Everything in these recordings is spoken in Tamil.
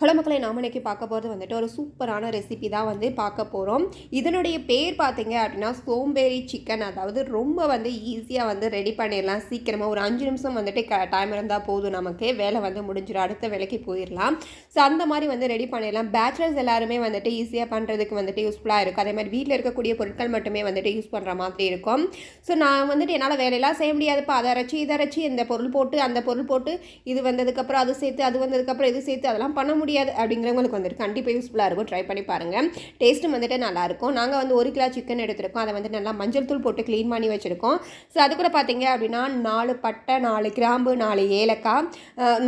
ஹலோ மக்களை நாம் இன்றைக்கி பார்க்க போகிறது வந்துட்டு ஒரு சூப்பரான ரெசிபி தான் வந்து பார்க்க போகிறோம் இதனுடைய பேர் பார்த்தீங்க அப்படின்னா சோம்பேறி சிக்கன் அதாவது ரொம்ப வந்து ஈஸியாக வந்து ரெடி பண்ணிடலாம். சீக்கிரமாக ஒரு அஞ்சு நிமிஷம் வந்துட்டு க டைம் இருந்தால் போதும் நமக்கு. வேலை வந்து முடிஞ்சிடும். அடுத்த வேலைக்கு போயிடலாம். ஸோ அந்த மாதிரி வந்து ரெடி பண்ணிடலாம். பேச்சுலர்ஸ் எல்லாருமே வந்துட்டு ஈஸியாக பண்ணுறதுக்கு வந்துட்டு யூஸ்ஃபுல்லாக இருக்கும். அதே மாதிரி வீட்டில் இருக்கக்கூடிய பொருட்கள் மட்டுமே வந்துட்டு யூஸ் பண்ணுற மாதிரி இருக்கும். ஸோ நான் வந்துட்டு என்னால் வேலையெல்லாம் செய்ய முடியாதுப்பா. அதை அரைச்சி இதை அரைச்சி இந்த பொருள் போட்டு அந்த பொருள் போட்டு இது வந்ததுக்கப்புறம் அது சேர்த்து அது வந்ததுக்கப்புறம் இது சேர்த்து அதெல்லாம் பண்ண முடியும் முடியாது அப்படிங்கிறவங்களுக்கு வந்துட்டு கண்டிப்பாக யூஸ்ஃபுல்லாக இருக்கும். ட்ரை பண்ணி பாருங்கள் டேஸ்ட்டும் வந்துட்டு நல்லாயிருக்கும். நாங்கள் வந்து ஒரு கிலோ சிக்கன் எடுத்திருக்கோம். அதை வந்து நல்லா மஞ்சள் தூள் போட்டு க்ளீன் பண்ணி வச்சுருக்கோம். ஸோ அது கூட பார்த்தீங்க அப்படின்னா நாலு பட்டை நாலு கிராம்பு நாலு ஏலக்காய்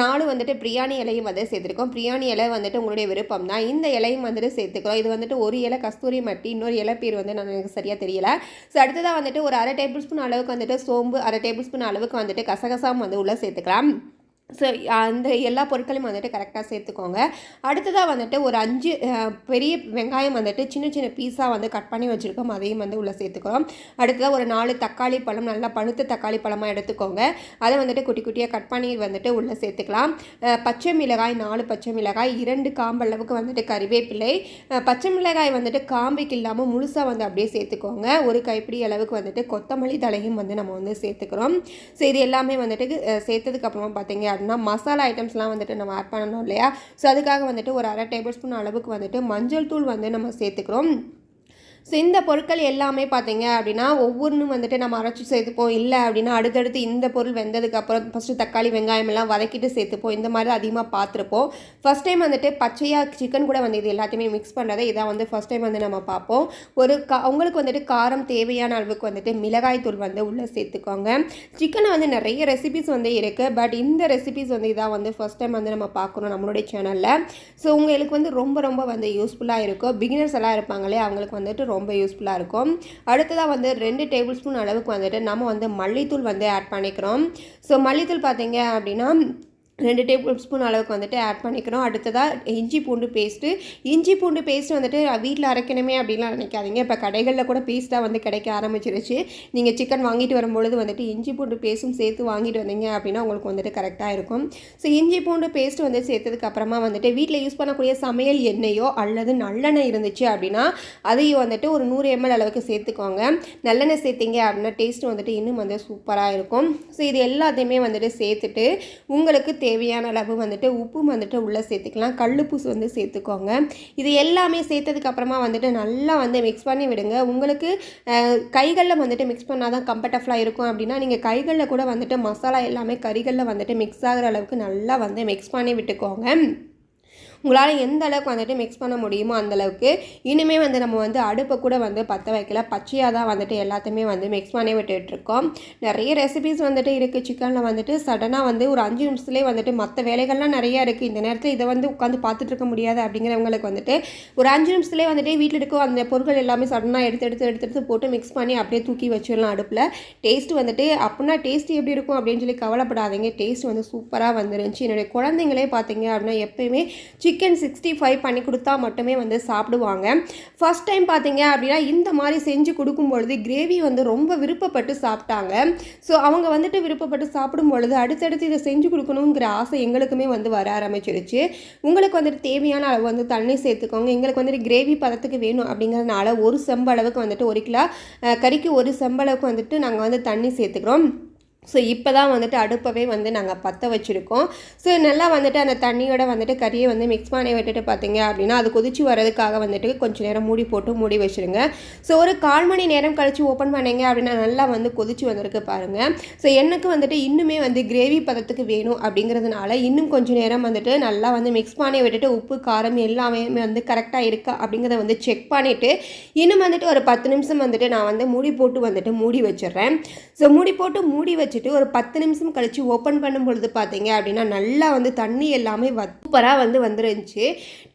நாலு வந்துட்டு பிரியாணி இலையும் வந்து சேர்த்துருக்கோம். பிரியாணி இலை வந்துட்டு உங்களுடைய விருப்பம் தான். இந்த இலையும் வந்துட்டு சேர்த்துக்கிறோம். இது வந்துட்டு ஒரு இலை கஸ்தூரி மட்டி இன்னொரு இலை பேர் வந்து நான் எனக்கு சரியாக தெரியல. ஸோ அடுத்ததாக வந்துட்டு ஒரு அரை டேபிள் ஸ்பூன் அளவுக்கு வந்துட்டு சோம்பு அரை டேபிள் ஸ்பூன் அளவுக்கு வந்துட்டு கசகசாம் வந்து உள்ளே சேர்த்துக்கலாம். ஸோ அந்த எல்லா பொருட்களையும் வந்துட்டு கரெக்டாக சேர்த்துக்கோங்க. அடுத்ததாக வந்துட்டு ஒரு அஞ்சு பெரிய வெங்காயம் வந்துட்டு சின்ன சின்ன பீஸாக வந்து கட் பண்ணி வச்சுருக்கோம். அதையும் வந்து உள்ளே சேர்த்துக்கிறோம். அடுத்ததாக ஒரு நாலு தக்காளி பழம் நல்லா பழுத்த தக்காளி பழமாக எடுத்துக்கோங்க. அதை வந்துட்டு குட்டி குட்டியாக கட் பண்ணி வந்துட்டு உள்ளே சேர்த்துக்கலாம். பச்சை மிளகாய் நாலு பச்சை மிளகாய் இரண்டு காம்பளவுக்கு வந்துட்டு கறிவேப்பிலை. பச்சை மிளகாய் வந்துட்டு காம்புக்கு இல்லாமல் முழுசாக வந்து அப்படியே சேர்த்துக்கோங்க. ஒரு கைப்பிடி அளவுக்கு வந்துட்டு கொத்தமல்லி தலையும் வந்து நம்ம வந்து சேர்த்துக்கிறோம். ஸோ இது எல்லாமே வந்துட்டு சேர்த்ததுக்கப்புறமா பார்த்தீங்க அப்படின்னா மசாலா ஐட்டம்ஸ்லாம் வந்துட்டு நம்ம ஆட் பண்ணணும் இல்லையா? ஸோ அதுக்காக வந்துட்டு ஒரு அரை டேபிள் ஸ்பூன் அளவுக்கு வந்துட்டு மஞ்சள் தூள் வந்து நம்ம சேர்த்துக்கிறோம். ஸோ இந்த பொருட்கள் எல்லாமே பார்த்தீங்க அப்படின்னா ஒவ்வொன்றும் வந்துட்டு நம்ம அரைச்சி சேர்த்துப்போம். இல்லை அப்படின்னா அடுத்தடுத்து இந்த பொருள் வெந்ததுக்கப்புறம் ஃபஸ்ட்டு தக்காளி வெங்காயம் எல்லாம் வதக்கிட்டு சேர்த்துப்போம். இந்த மாதிரி அதிகமாக பார்த்துருப்போம். ஃபஸ்ட் டைம் வந்துட்டு பச்சையாக சிக்கன் கூட வந்து இது எல்லாத்தையுமே மிக்ஸ் பண்ணுறதை இதான் வந்து ஃபஸ்ட் டைம் வந்து நம்ம பார்ப்போம். ஒரு கா உங்களுக்கு வந்துட்டு காரம் தேவையான அளவுக்கு வந்துட்டு மிளகாய் தூள் வந்து உள்ளே சேர்த்துக்கோங்க. சிக்கனை வந்து நிறைய ரெசிபிஸ் வந்து இருக்குது பட் இந்த ரெசிபிஸ் வந்து இதான் வந்து ஃபஸ்ட் டைம் வந்து நம்ம பார்க்குறோம் நம்மளுடைய சேனலில் ஸோ உங்களுக்கு வந்து ரொம்ப ரொம்ப வந்து யூஸ்ஃபுல்லாக இருக்கும். பிகினர்ஸ் எல்லாம் இருப்பாங்களே அவங்களுக்கு வந்துட்டு ரொம்ப யூஸ்ஃபுல்லாக இருக்கும். அடுத்ததாக வந்து ரெண்டு டேபிள் ஸ்பூன் அளவுக்கு வந்துட்டு நம்ம வந்து மல்லித்தூள் வந்து ஆட் பண்ணிக்கிறோம். ஸோ மல்லித்தூள் பார்த்தீங்க அப்படின்னா ரெண்டு டேபிள் ஸ்பூன் அளவுக்கு வந்துட்டு ஆட் பண்ணிக்கிறோம் அடுத்ததாக இஞ்சி பூண்டு பேஸ்ட்டு இஞ்சி பூண்டு பேஸ்ட்டு வந்துட்டு வீட்டில் அரைக்கணுமே அப்படின்லாம் நினைக்காதீங்க. இப்போ கடைகளில் கூட பேஸ்ட்டாக வந்து கிடைக்க ஆரம்பிச்சிருச்சு. நீங்கள் சிக்கன் வாங்கிட்டு வரும்பொழுது வந்துட்டு இஞ்சி பூண்டு பேஸ்ட்டும் சேர்த்து வாங்கிட்டு வந்தீங்க அப்படின்னா உங்களுக்கு வந்துட்டு கரெக்டாக இருக்கும். ஸோ இஞ்சி பூண்டு பேஸ்ட் வந்து சேர்த்ததுக்கு அப்புறமா வந்துட்டு வீட்டில் யூஸ் பண்ணக்கூடிய சமையல் எண்ணெயோ அல்லது நல்லெண்ணெய் இருந்துச்சு அப்படின்னா அதையும் வந்துட்டு ஒரு நூறு எம்எல் அளவுக்கு சேர்த்துக்கோங்க. நல்லெண்ணெய் சேர்த்தீங்க அப்படின்னா டேஸ்ட் வந்துட்டு இன்னும் வந்து சூப்பராக இருக்கும். ஸோ இது எல்லாத்தையுமே வந்துட்டு சேர்த்துட்டு உங்களுக்கு தேவையான அளவு வந்துட்டு உப்பும் வந்துட்டு உள்ளே சேர்த்துக்கலாம். கல்லுப்பு வந்து சேர்த்துக்கோங்க. இது எல்லாமே சேர்த்ததுக்கப்புறமா வந்துட்டு நல்லா வந்து மிக்ஸ் பண்ணி விடுங்க. உங்களுக்கு கைகளில் வந்துட்டு மிக்ஸ் பண்ணால் தான் கம்ஃபர்டபுளாக இருக்கும். அப்படின்னா நீங்கள் கைகளில் கூட வந்துட்டு மசாலா எல்லாமே கறிகளில் வந்துட்டு மிக்ஸ் ஆகிற அளவுக்கு நல்லா வந்து மிக்ஸ் பண்ணி விட்டுக்கோங்க. உங்களால் எந்த அளவுக்கு வந்துட்டு மிக்ஸ் பண்ண முடியுமோ அந்தளவுக்கு இனிமேல் வந்து நம்ம வந்து அடுப்பை கூட வந்து பற்ற வைக்கல. பச்சையாக தான் வந்துட்டு எல்லாத்தையுமே வந்து மிக்ஸ் பண்ணி விட்டுட்ருக்கோம். நிறைய ரெசிபிஸ் வந்துட்டு இருக்குது சிக்கனில் வந்துட்டு சடனாக வந்து ஒரு அஞ்சு நிமிஷத்துலேயே வந்துட்டு மற்ற வேலைகள்லாம் நிறையா இருக்குது இந்த நேரத்தில் இதை வந்து உட்காந்து பார்த்துட்டு இருக்க முடியாது அப்படிங்கிறவங்களுக்கு வந்துட்டு ஒரு அஞ்சு நிமிஷத்துலேயே வந்துட்டு வீட்டில் இருக்க அந்த பொருட்கள் எல்லாமே சடனாக எடுத்து எடுத்து எடுத்து எடுத்து போட்டு மிக்ஸ் பண்ணி அப்படியே தூக்கி வச்சிடலாம் அடுப்பில். டேஸ்ட் வந்துட்டு அப்படின்னா டேஸ்ட் எப்படி இருக்கும் அப்படின்னு சொல்லி கவலைப்படாதீங்க. டேஸ்ட் வந்து சூப்பராக வந்துருந்துச்சு. என்னுடைய குழந்தைங்களே பார்த்தீங்க அப்படின்னா எப்பயுமே சிக்கன் சிக்கன் சிக்ஸ்டி ஃபைவ் பண்ணி கொடுத்தா மட்டுமே வந்து சாப்பிடுவாங்க. ஃபஸ்ட் டைம் பார்த்தீங்க அப்படின்னா இந்த மாதிரி செஞ்சு கொடுக்கும் பொழுது கிரேவி வந்து ரொம்ப விருப்பப்பட்டு சாப்பிட்டாங்க. ஸோ அவங்க வந்துட்டு விருப்பப்பட்டு சாப்பிடும் பொழுது அடுத்தடுத்து இதை செஞ்சு கொடுக்கணுங்கிற ஆசை எங்களுக்குமே வந்து வர ஆரம்பிச்சிருச்சு. உங்களுக்கு வந்துட்டு தேவையான அளவு வந்து தண்ணி சேர்த்துக்கோங்க. எங்களுக்கு வந்துட்டு கிரேவி பதத்துக்கு வேணும் அப்படிங்கிறதுனால ஒரு செம்பளவுக்கு வந்துட்டு ஒரு கிலோ கறிக்கு ஒரு செம்பளவுக்கு வந்துட்டு நாங்கள் வந்து தண்ணி சேர்த்துக்கிறோம். ஸோ இப்போ தான் வந்துட்டு அடுப்பவே வந்து நாங்கள் பற்ற வச்சுருக்கோம். ஸோ நல்லா வந்துட்டு அந்த தண்ணியோட வந்துட்டு கறியை வந்து மிக்ஸ் பண்ணி விட்டுட்டு பார்த்தீங்க அப்படின்னா அது கொதிச்சு வரதுக்காக வந்துட்டு கொஞ்சம் நேரம் மூடி போட்டு மூடி வச்சுருங்க. ஸோ ஒரு கால் மணி நேரம் கழித்து ஓப்பன் பண்ணீங்க அப்படின்னா நல்லா வந்து கொதிச்சு வந்திருக்கு பாருங்கள் ஸோ எனக்கு வந்துட்டு இன்னுமே வந்து கிரேவி பதத்துக்கு வேணும் அப்படிங்கிறதுனால இன்னும் கொஞ்சம் நேரம் வந்துட்டு நல்லா வந்து மிக்ஸ் பண்ணி விட்டுட்டு உப்பு காரம் எல்லாமே வந்து கரெக்டாக இருக்கா அப்படிங்கிறத வந்து செக் பண்ணிவிட்டு இன்னும் வந்துட்டு ஒரு பத்து நிமிஷம் வந்துட்டு நான் வந்து மூடி போட்டு வந்துட்டு மூடி வச்சிடுறேன். ஸோ மூடி போட்டு மூடி வச்சு வச்சுட்டு ஒரு பத்து நிமிஷம் கழித்து ஓப்பன் பண்ணும் பொழுது பார்த்தீங்க அப்படின்னா நல்லா வந்து தண்ணி எல்லாமே சூப்பராக வந்து வந்துருந்துச்சு.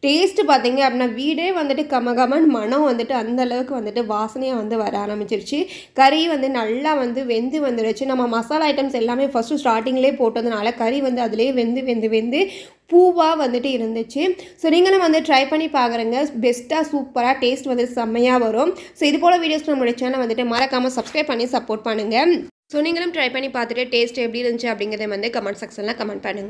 டேஸ்ட்டு பார்த்தீங்க அப்படின்னா வீடே வந்துட்டு கமகமன் மனம் வந்துட்டு அந்த அளவுக்கு வந்துட்டு வாசனையாக வந்து வர ஆரம்பிச்சிருச்சு. கறி வந்து நல்லா வந்து வெந்து வந்துருச்சு. நம்ம மசாலா ஐட்டம்ஸ் எல்லாமே ஃபஸ்ட்டு ஸ்டார்டிங்லேயே போட்டதுனால கறி வந்து அதிலே வெந்து வெந்து வெந்து பூவாக வந்துட்டு இருந்துச்சு. ஸோ நீங்களும் வந்து ட்ரை பண்ணி பார்க்குறேங்க பெஸ்ட்டாக சூப்பராக டேஸ்ட் வந்து செம்மையாக வரும். ஸோ இது போல் வீடியோஸ் நம்மளுடைய சேனல் வந்துட்டு மறக்காமல் சப்ஸ்கிரைப் பண்ணி சப்போர்ட் பண்ணுங்கள் ஸோ நீங்களும் ட்ரை பண்ணி பார்த்துட்டு டேஸ்ட் எப்படி இருந்துச்சு அப்படிங்கிறத வந்து கமெண்ட் செக்ஷனில் கமெண்ட் பண்ணுங்கள்